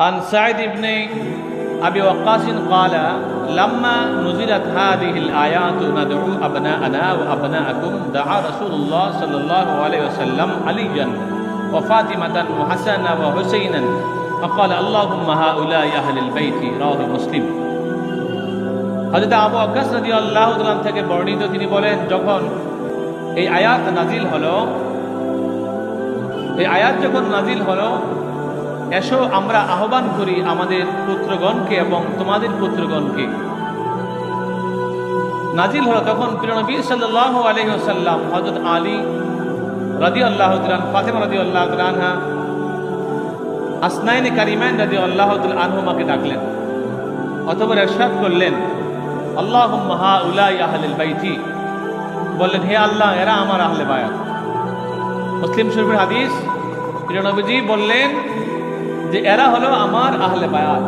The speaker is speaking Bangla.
عن سعد بن أبي وقاص قال لما نزلت هذه الآيات ندعو أبناءنا وأبناءكم دعا رسول الله صلى الله عليه وسلم عليا وفاطمة وحسنا وحسينا فقال اللهم هؤلاء أهل البيت رواه مسلم হজরত আবু আকাশ নদী আল্লাহ থেকে বর্ণিত তিনি বলেন যখন এই আয়াত নাজিল হলো এই আয়াত যখন নাজিল হলো এসো, আমরা আহ্বান করি আমাদের পুত্রগণকে এবং তোমাদের পুত্রগণকে। নাজিল হলো তখন প্রিয়নবী সাল্লাহ আলহিহাল্লাম হজরত আলী রাদি আল্লাহ ফাতেমা রাদি আল্লাহ আনহা, আসনাইন কারিমাইন রাদি আল্লাহ আনহুমাকে ডাকলেন। অথবা এরশাদ করলেন আল্লাহ হা উলাই আহলিল বাইতি। বললেন, হে আল্লাহ, এরা আমার আহলে বায়াত। মুসলিম শরীফের হাদিস, প্রিয় নবীজি বললেন যে এরা হলো আমার আহলে বায়াত।